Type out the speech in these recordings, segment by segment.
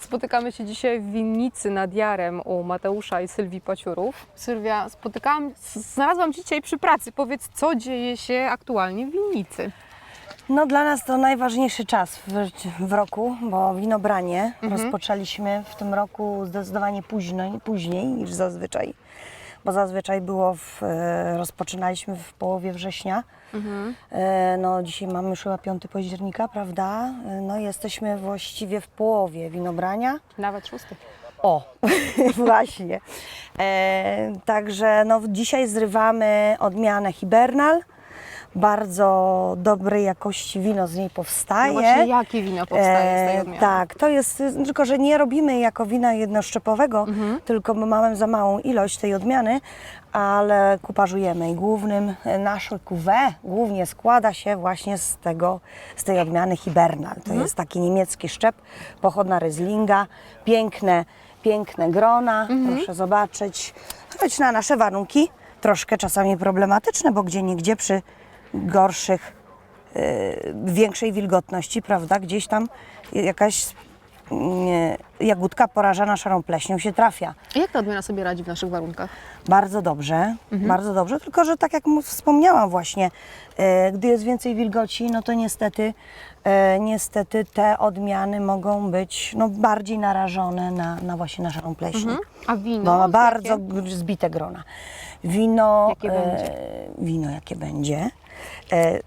Spotykamy się dzisiaj w winnicy nad Jarem u Mateusza i Sylwii Paciurów. Sylwia, spotykałam, znalazłam Cię dzisiaj przy pracy. Powiedz, co dzieje się aktualnie w winnicy? No dla nas to najważniejszy czas w, w roku, bo winobranie rozpoczęliśmy w tym roku zdecydowanie później, później niż zazwyczaj, bo zazwyczaj było w, e, rozpoczynaliśmy w połowie września. E, No dzisiaj mamy już chyba 5 października, prawda? E, No jesteśmy właściwie w połowie winobrania. Nawet szósty. O, właśnie. E, także no, dzisiaj zrywamy odmianę Hibernal. Bardzo dobrej jakości wino z niej powstaje. No właśnie, jakie wino powstaje z tej E, odmiany? Tak, to jest, tylko że nie robimy jako wina jednoszczepowego, Mhm. tylko my mamy za małą ilość tej odmiany, ale kuparzujemy i głównym, e, nasze cuvée głównie składa się właśnie z tego, z tej odmiany Hibernal. To Mhm. jest taki niemiecki szczep, pochodna Ryzlinga, piękne, piękne grona, Mhm. proszę zobaczyć, choć na nasze warunki troszkę czasami problematyczne, bo gdzie niegdzie przy gorszych y, większej wilgotności, prawda? Gdzieś tam jakaś nie, jagódka porażana szarą pleśnią się trafia. Jak ta odmiana sobie radzi w naszych warunkach? Bardzo dobrze, bardzo dobrze, tylko że tak jak wspomniałam właśnie, e, gdy jest więcej wilgoci, no to niestety, e, niestety te odmiany mogą być no, bardziej narażone na, na właśnie na szarą pleśń. A wino? Bo ma jakie? bardzo g- zbite grona. Wino. Jakie będzie? Wino jakie będzie. E,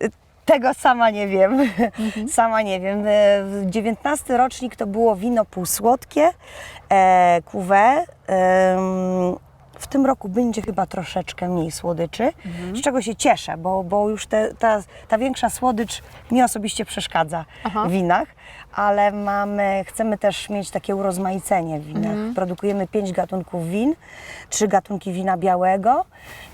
tego sama nie wiem. sama nie wiem. E, w 19 rocznik to było wino półsłodkie, e, cuvée. em, w tym roku będzie chyba troszeczkę mniej słodyczy, z czego się cieszę, bo, bo już te, ta, ta większa słodycz mi osobiście przeszkadza Aha. w winach, ale mamy, chcemy też mieć takie urozmaicenie w winach. Produkujemy pięć gatunków win, trzy gatunki wina białego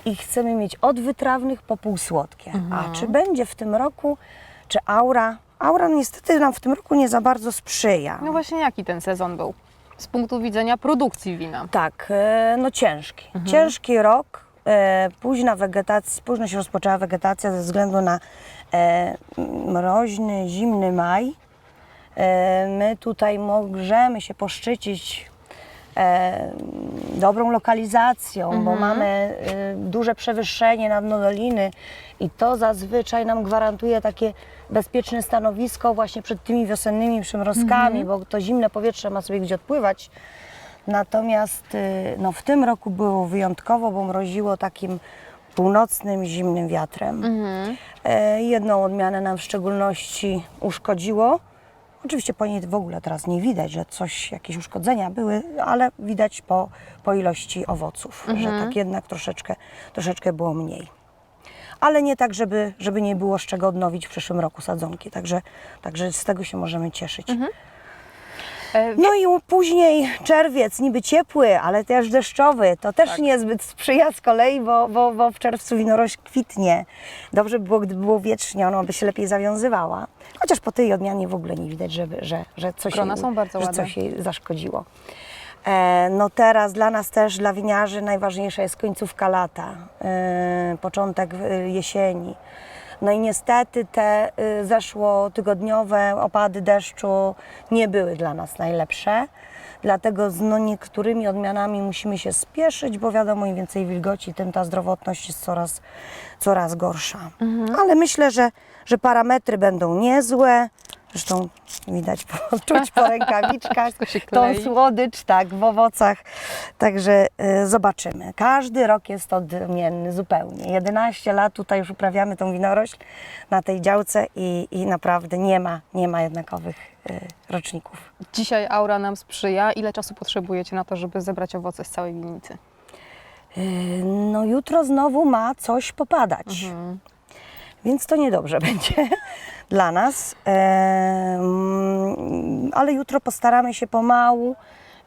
i chcemy mieć od wytrawnych po półsłodkie. A czy będzie w tym roku, czy aura? Aura niestety nam w tym roku nie za bardzo sprzyja. No właśnie, jaki ten sezon był? Z punktu widzenia produkcji wina. Tak, e, no ciężki. Ciężki rok, e, późna wegetacja, późno się rozpoczęła wegetacja ze względu na e, mroźny, zimny maj. My tutaj możemy się poszczycić dobrą lokalizacją, bo mamy e, duże przewyższenie na dno doliny i to zazwyczaj nam gwarantuje takie bezpieczne stanowisko właśnie przed tymi wiosennymi przymrozkami, bo to zimne powietrze ma sobie gdzie odpływać. Natomiast y, no, w tym roku było wyjątkowo, bo mroziło takim północnym, zimnym wiatrem. E, jedną odmianę nam w szczególności uszkodziło. Oczywiście po niej w ogóle teraz nie widać, że coś, jakieś uszkodzenia były, ale widać po, po ilości owoców, że tak jednak troszeczkę, troszeczkę było mniej. Ale nie tak, żeby, żeby nie było z czego odnowić w przyszłym roku sadzonki, także, także z tego się możemy cieszyć. E, No i później czerwiec, niby ciepły, ale też deszczowy. To też Tak. niezbyt sprzyja z kolei, bo, bo, bo w czerwcu winorość kwitnie. Dobrze by było, gdyby było wiecznie, ona by się lepiej zawiązywała. Chociaż po tej odmianie w ogóle nie widać, żeby, że, że, coś, Grona jej, są bardzo że coś jej zaszkodziło. E, no teraz dla nas też, dla winiarzy najważniejsza jest końcówka lata, e, początek e, jesieni. No i niestety te y, zeszłotygodniowe opady deszczu nie były dla nas najlepsze. Dlatego z no, niektórymi odmianami musimy się spieszyć, bo wiadomo, im więcej wilgoci, tym ta zdrowotność jest coraz, coraz gorsza. Ale myślę, że, że parametry będą niezłe. Zresztą widać, po, czuć po rękawiczkach tą słodycz, tak, w owocach. Także y, zobaczymy. Każdy rok jest odmienny zupełnie. 11 lat tutaj już uprawiamy tą winorośl na tej działce i, i naprawdę nie ma, nie ma jednakowych y, roczników. Dzisiaj aura nam sprzyja. Ile czasu potrzebujecie na to, żeby zebrać owoce z całej winnicy? Y, no jutro znowu ma coś popadać. Więc to niedobrze będzie dla nas. Ale jutro postaramy się pomału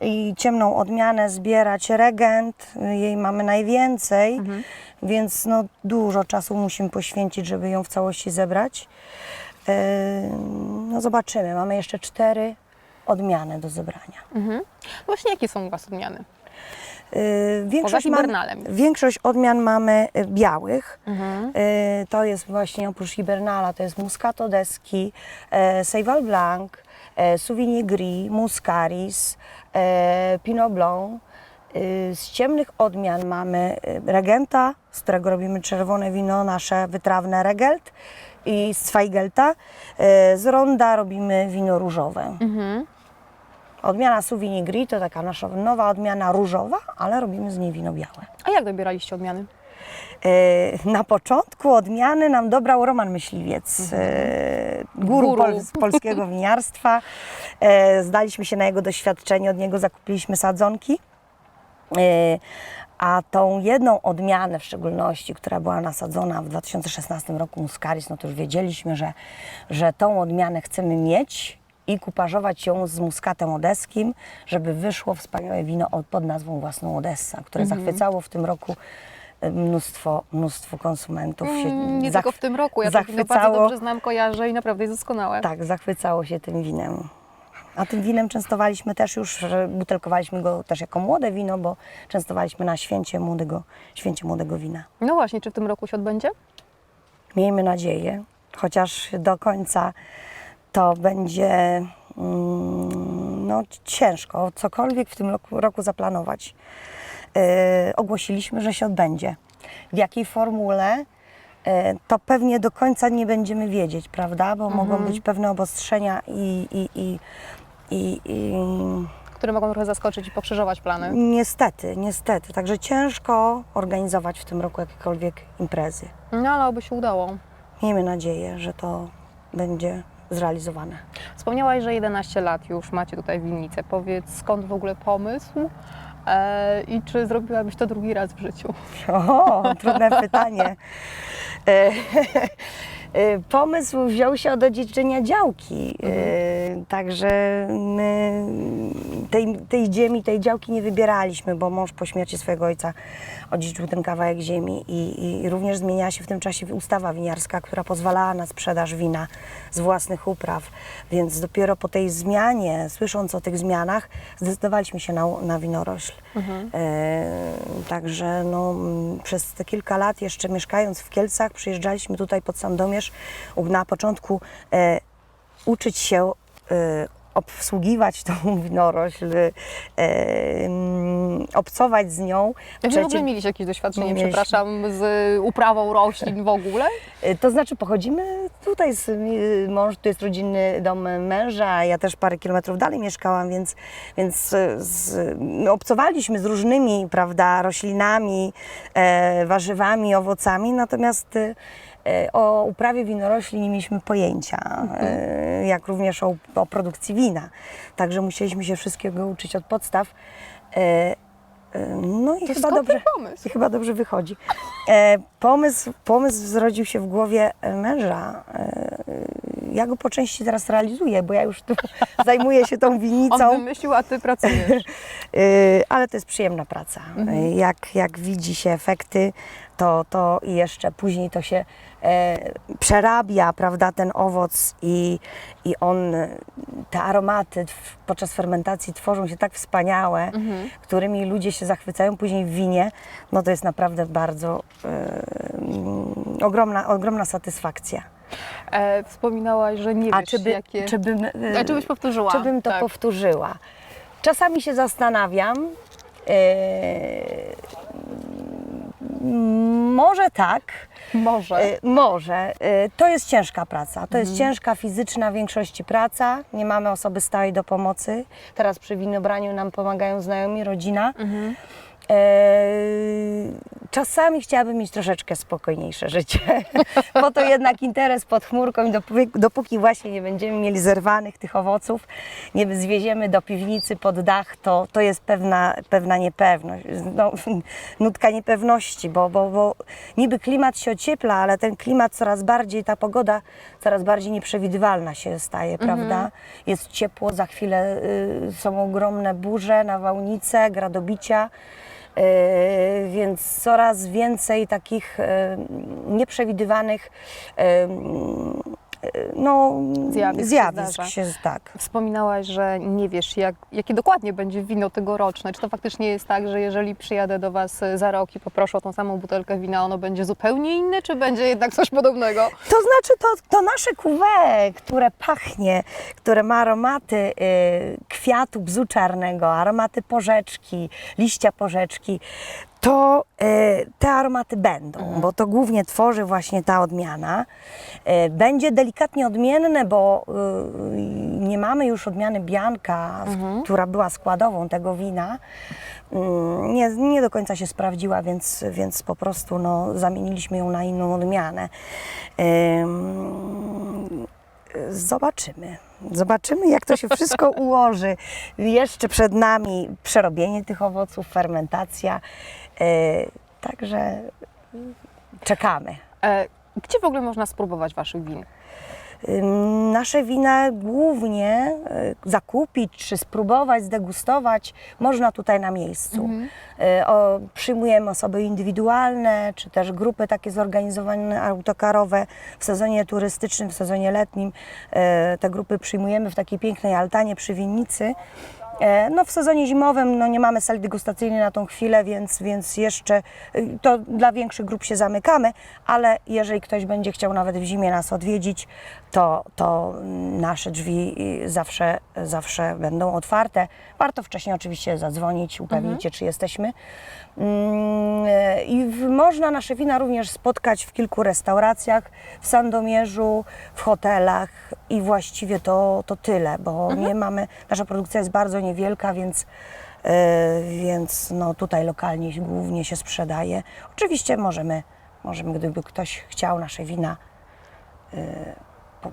i ciemną odmianę zbierać regent. Jej mamy najwięcej, więc no, dużo czasu musimy poświęcić, żeby ją w całości zebrać. No zobaczymy. Mamy jeszcze cztery odmiany do zebrania. No Właśnie, jakie są u Was odmiany? Y, Większość, mam- większość odmian mamy y, białych. Mhm. Y, To jest właśnie oprócz hibernala, to jest Muscato deski, Seyval Blanc, Sauvignon Gris, Muscaris, Pinot Blanc. Z ciemnych odmian mamy Regenta, z którego robimy czerwone wino, nasze wytrawne Regelt i z Zweigelta. Z Ronda robimy wino różowe. Mhm. Odmiana Sauvignon Gris to taka nasza nowa odmiana różowa, ale robimy z niej wino białe. A jak dobieraliście odmiany? E, Na początku odmiany nam dobrał Roman Myśliwiec, e, guru, Guru. Pol, polskiego winiarstwa. E, Zdaliśmy się na jego doświadczenie, od niego zakupiliśmy sadzonki. A tą jedną odmianę w szczególności, która była nasadzona w 2016 roku Muscaris, no to już wiedzieliśmy, że, że tą odmianę chcemy mieć i kuparzować ją z muskatem odeskim, żeby wyszło wspaniałe wino pod nazwą własną Odessa, które zachwycało w tym roku e, mnóstwo, mnóstwo konsumentów. się Mm, nie tylko w tym roku, ja to wino bardzo zachwycało. dobrze znam, kojarzę i naprawdę jest doskonałe. Tak, zachwycało się tym winem. A tym winem częstowaliśmy też już, butelkowaliśmy go też jako młode wino, bo częstowaliśmy na święcie młodego, święcie młodego wina. No właśnie, czy w tym roku się odbędzie? Miejmy nadzieję, chociaż do końca to będzie mm, no, ciężko cokolwiek w tym roku, roku zaplanować. Yy, ogłosiliśmy, że się odbędzie. W jakiej formule yy, to pewnie do końca nie będziemy wiedzieć, prawda? Bo mogą być pewne obostrzenia i, i, i, i, i Które mogą trochę zaskoczyć i pokrzyżować plany. niestety, niestety. Także ciężko organizować w tym roku jakiekolwiek imprezy. No ale oby się udało. Miejmy nadzieję, że to będzie zrealizowane. Wspomniałaś, że 11 lat już macie tutaj winnicę. Powiedz, skąd w ogóle pomysł e, i czy zrobiłabyś to drugi raz w życiu? O, trudne pytanie. E, Pomysł wziął się od odziedziczenia działki. E, Także my tej, tej ziemi, tej działki nie wybieraliśmy, bo mąż po śmierci swojego ojca odziedziczył ten kawałek ziemi i, i również zmieniała się w tym czasie ustawa winiarska, która pozwalała na sprzedaż wina z własnych upraw. Więc dopiero po tej zmianie, słysząc o tych zmianach, zdecydowaliśmy się na, na winorośl. E, także no, przez te kilka lat jeszcze mieszkając w Kielcach przyjeżdżaliśmy tutaj pod Sandomierz u- na początku e, uczyć się e, obsługiwać tą winorośl, e, mm, obcować z nią. Czy w ogóle mieliście jakieś doświadczenie, Nie mieliśmy. przepraszam, z uprawą roślin w ogóle? E, To znaczy pochodzimy tutaj, z, y, mąż, to jest rodzinny dom męża, ja też parę kilometrów dalej mieszkałam, więc, więc e, z, obcowaliśmy z różnymi, prawda, roślinami, e, warzywami, owocami, natomiast e, e, o uprawie winorośli nie mieliśmy pojęcia, e, jak również o, o produkcji wina. Także musieliśmy się wszystkiego uczyć od podstaw. E, e, no i To chyba dobrze. pomysł? Chyba dobrze wychodzi. E, pomysł, pomysł zrodził się w głowie e, męża. E, ja go po części teraz realizuję, bo ja już tu zajmuję się tą On winnicą, wymyślił, a ty pracujesz. e, ale to jest przyjemna praca. Mhm. E, jak, jak widzi się efekty, to, to i jeszcze później to się e, przerabia, prawda, ten owoc i, i on, te aromaty podczas fermentacji tworzą się tak wspaniałe, Mhm. którymi ludzie się zachwycają później w winie, no to jest naprawdę bardzo e, mm, ogromna, ogromna satysfakcja. E, wspominałaś, że nie A wiesz, czy, by, jakie... czy, bym, e, A czy byś powtórzyła? czy bym to tak. powtórzyła? Czasami się zastanawiam, e, może tak, Może. E, Może. E, To jest ciężka praca. To jest Mhm. ciężka fizyczna w większości praca. Nie mamy osoby stałej do pomocy. Teraz przy winobraniu nam pomagają znajomi, rodzina. Mhm. E, Czasami chciałabym mieć troszeczkę spokojniejsze życie, bo to jednak interes pod chmurką i dopóki, dopóki właśnie nie będziemy mieli zerwanych tych owoców, nie zwieziemy do piwnicy pod dach, to, to jest pewna, pewna niepewność, no, nutka niepewności, bo, bo, bo niby klimat się ociepla, ale ten klimat coraz bardziej, ta pogoda coraz bardziej nieprzewidywalna się staje, prawda? Jest ciepło, za chwilę y, są ogromne burze, nawałnice, gradobicia. E, więc coraz więcej takich e, nieprzewidywanych e, no, Zjawisk się zjawisk zdarza. się, tak. Wspominałaś, że nie wiesz, jak, jakie dokładnie będzie wino tegoroczne. Czy to faktycznie jest tak, że jeżeli przyjadę do Was za rok i poproszę o tą samą butelkę wina, ono będzie zupełnie inne, czy będzie jednak coś podobnego? To znaczy to, to nasze cuvée, które pachnie, które ma aromaty y, kwiatu bzu czarnego, aromaty porzeczki, liścia porzeczki, to te aromaty będą, bo to głównie tworzy właśnie ta odmiana. Y, będzie delikatnie odmienne, bo y, nie mamy już odmiany bianka, w- która była składową tego wina. Mm, Nie, nie do końca się sprawdziła, więc, więc po prostu no, zamieniliśmy ją na inną odmianę. Ym, Zobaczymy. Zobaczymy, jak to się wszystko ułoży. Jeszcze przed nami przerobienie tych owoców, fermentacja. Także czekamy. E, gdzie w ogóle można spróbować Waszych win? Nasze wina głównie y, zakupić czy spróbować, zdegustować można tutaj na miejscu. Y, O, przyjmujemy osoby indywidualne, czy też grupy takie zorganizowane autokarowe w sezonie turystycznym, w sezonie letnim. Te grupy przyjmujemy w takiej pięknej altanie przy winnicy. E, No w sezonie zimowym no nie mamy sali degustacyjnej na tą chwilę, więc, więc jeszcze y, to dla większych grup się zamykamy, ale jeżeli ktoś będzie chciał nawet w zimie nas odwiedzić, to, to nasze drzwi y, zawsze, zawsze będą otwarte. Warto wcześniej oczywiście zadzwonić, upewnić się, czy jesteśmy. Mm, e, I w, można nasze wina również spotkać w kilku restauracjach, w Sandomierzu, w hotelach i właściwie to, to tyle, bo nie mamy, nasza produkcja jest bardzo niewielka, więc, e, więc no, tutaj lokalnie głównie się sprzedaje. Oczywiście możemy, możemy, gdyby ktoś chciał nasze wina e, po,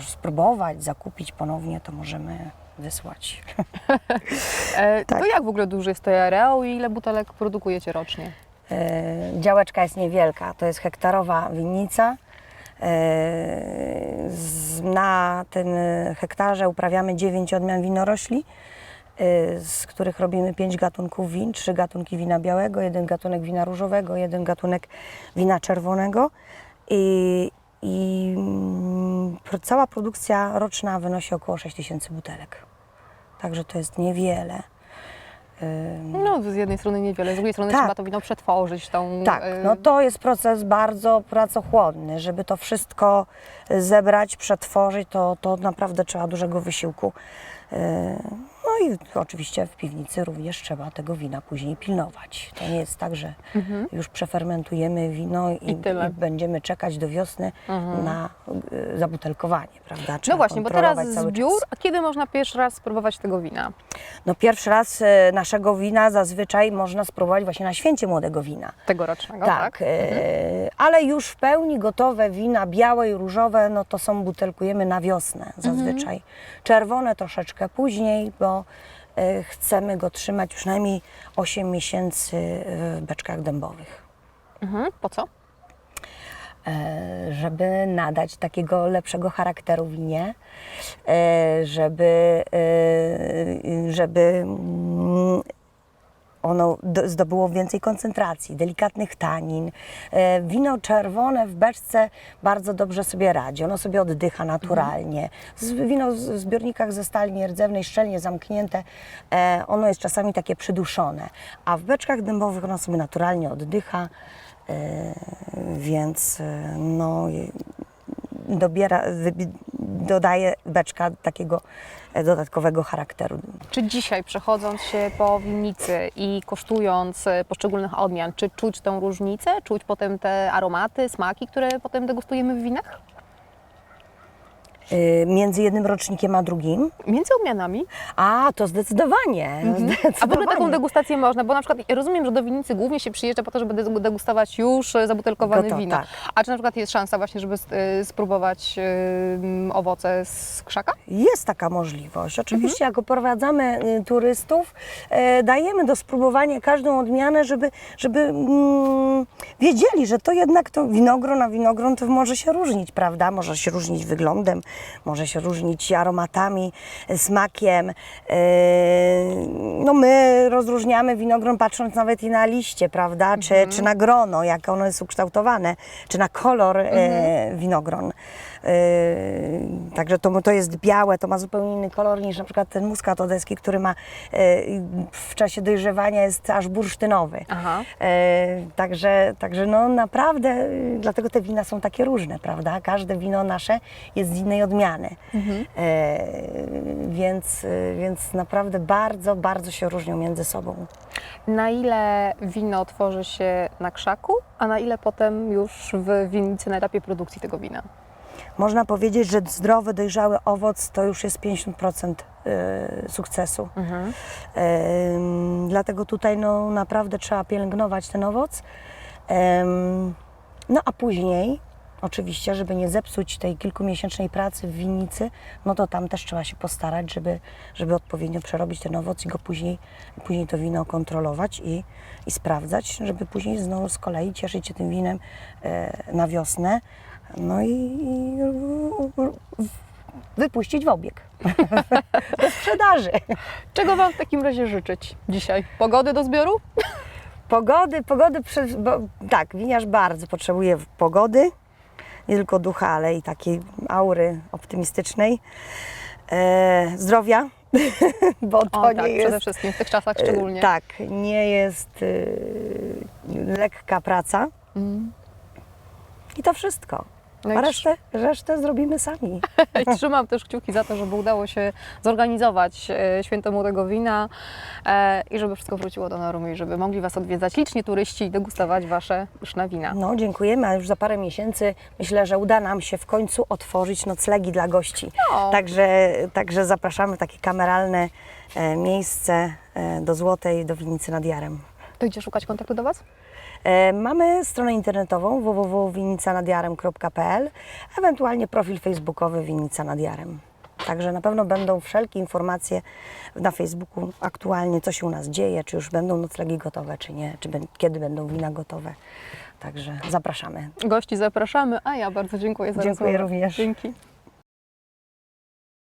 spróbować, zakupić ponownie, to możemy wysłać. E, Tak. To jak w ogóle duży jest to areał i ile butelek produkujecie rocznie? E, Działeczka jest niewielka, to jest hektarowa winnica. E, z- Na tym hektarze uprawiamy 9 odmian winorośli, e, z których robimy 5 gatunków win, 3 gatunki wina białego, jeden gatunek wina różowego, jeden gatunek wina czerwonego. I, i mm, cała produkcja roczna wynosi około 6 tysięcy butelek. Także to jest niewiele. No, z jednej strony niewiele, z drugiej strony Tak. trzeba to wino przetworzyć, tą... Tak, e, no to jest proces bardzo pracochłonny, żeby to wszystko zebrać, przetworzyć, to, to naprawdę trzeba dużego wysiłku. No i oczywiście w piwnicy również trzeba tego wina później pilnować. To nie jest tak, że już przefermentujemy wino i, Mhm. I. Mhm. i będziemy czekać do wiosny na y, zabutelkowanie, prawda? No Trzeba właśnie, bo teraz zbiór, a kiedy można pierwszy raz spróbować tego wina? No pierwszy raz e, naszego wina zazwyczaj można spróbować właśnie na święcie młodego wina. Tegorocznego, Tak, tak? e, ale już w pełni gotowe wina białe i różowe, no to są butelkujemy na wiosnę zazwyczaj. Czerwone troszeczkę później, bo e, chcemy go trzymać przynajmniej 8 miesięcy w beczkach dębowych. Mhm. Po co? E, żeby nadać takiego lepszego charakteru winie, e, żeby, e, żeby mm, ono do- zdobyło więcej koncentracji, delikatnych tanin. Wino czerwone w beczce bardzo dobrze sobie radzi, ono sobie oddycha naturalnie. Z- Wino w zbiornikach ze stali nierdzewnej, szczelnie zamknięte, ono jest czasami takie przyduszone, a w beczkach dębowych ono sobie naturalnie oddycha, więc e, no, dobiera, dodaje beczka takiego e, dodatkowego charakteru. Czy dzisiaj przechodząc się po winnicy i kosztując e, poszczególnych odmian, czy czuć tą różnicę? Czuć potem te aromaty, smaki, które potem degustujemy w winach? Y, między jednym rocznikiem a drugim. Między odmianami? A, to zdecydowanie. zdecydowanie. A w ogóle taką degustację można, bo na przykład rozumiem, że do winnicy głównie się przyjeżdża po to, żeby degu- degustować już e, zabutelkowane Gotowe, wino. tak. A czy na przykład jest szansa właśnie, żeby e, spróbować owoce z krzaka? Jest taka możliwość. Oczywiście, Mhm. jak oprowadzamy y, turystów, e, dajemy do spróbowania każdą odmianę, żeby, żeby mm, wiedzieli, że to jednak to winogron na winogron to może się różnić, prawda? Może się różnić wyglądem, może się różnić aromatami, smakiem. E, no my rozróżniamy winogron patrząc nawet i na liście, prawda? Czy, czy na grono, jak ono jest ukształtowane, czy na kolor e, winogron. Yy, także to, to jest białe, to ma zupełnie inny kolor niż na przykład ten muskat odeski, który ma yy, w czasie dojrzewania jest aż bursztynowy. Aha. E, także, także no naprawdę, dlatego te wina są takie różne, prawda? Każde wino nasze jest z innej odmiany. E, więc, więc naprawdę bardzo, bardzo się różnią między sobą. Na ile wino tworzy się na krzaku, a na ile potem już w winnicy na etapie produkcji tego wina? Można powiedzieć, że zdrowy, dojrzały owoc to już jest 50% y, sukcesu. Em, dlatego tutaj no, naprawdę trzeba pielęgnować ten owoc. No a później, oczywiście, żeby nie zepsuć tej kilkumiesięcznej pracy w winnicy, no to tam też trzeba się postarać, żeby, żeby odpowiednio przerobić ten owoc i go później, później to wino kontrolować i, i sprawdzać, żeby później znowu z kolei cieszyć się tym winem e, na wiosnę. No i, i wypuścić w obieg. Do sprzedaży. Czego Wam w takim razie życzyć dzisiaj? Pogody do zbioru? Pogody, pogody, przy, bo, tak, winiarz bardzo potrzebuje pogody, nie tylko ducha, ale i takiej aury optymistycznej, e, zdrowia, bo to O, nie tak, jest... przede wszystkim w tych czasach e, szczególnie. Tak, nie jest e, lekka praca Mm. i to wszystko. No A resztę, resztę zrobimy sami. I trzymam też kciuki za to, żeby udało się zorganizować e, święto młodego wina e, i żeby wszystko wróciło do normy i żeby mogli Was odwiedzać liczni turyści i degustować Wasze pyszne wina. No, dziękujemy, a już za parę miesięcy myślę, że uda nam się w końcu otworzyć noclegi dla gości. No. Także, także zapraszamy takie kameralne e, miejsce do Złotej, do Winnicy nad Jarem. To gdzie szukać kontaktu do Was? E, mamy stronę internetową www.winnicanadjarem.pl, ewentualnie profil facebookowy Winnica nad Jarem. Także na pewno będą wszelkie informacje na Facebooku aktualnie, co się u nas dzieje, czy już będą noclegi gotowe, czy nie, czy kiedy będą wina gotowe. Także zapraszamy. Gości zapraszamy, a ja bardzo dziękuję za Dziękuję rozmowę. również. Dzięki.